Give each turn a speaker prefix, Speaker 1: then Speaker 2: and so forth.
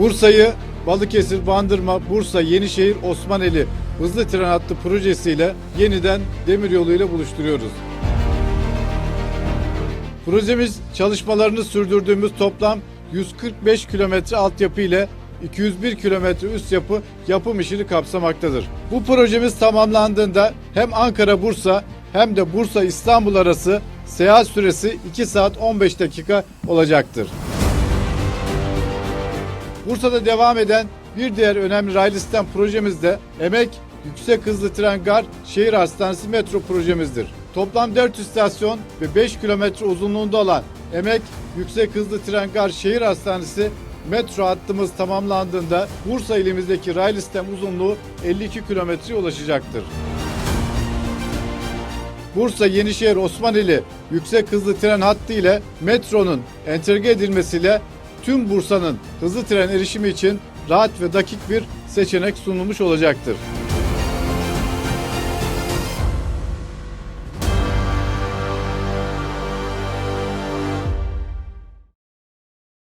Speaker 1: Bursa'yı Balıkesir, Bandırma, Bursa, Yenişehir, Osmaneli hızlı tren hattı projesiyle yeniden demiryolu ile buluşturuyoruz. Projemiz çalışmalarını sürdürdüğümüz toplam 145 kilometre altyapı ile 201 kilometre üst yapı yapım işini kapsamaktadır. Bu projemiz tamamlandığında hem Ankara-Bursa hem de Bursa-İstanbul arası seyahat süresi 2 saat 15 dakika olacaktır. Bursa'da devam eden bir diğer önemli raylı sistem projemiz de Emek Yüksek Hızlı Tren Gar Şehir Hastanesi metro projemizdir. Toplam 4 istasyon ve 5 kilometre uzunluğunda olan Emek Yüksek Hızlı Tren Gar Şehir Hastanesi metro hattımız tamamlandığında Bursa ilimizdeki raylı sistem uzunluğu 52 kilometreye ulaşacaktır. Bursa Yenişehir Osmaneli yüksek hızlı tren hattı ile metronun entegre edilmesiyle tüm Bursa'nın hızlı tren erişimi için rahat ve dakik bir seçenek sunulmuş olacaktır.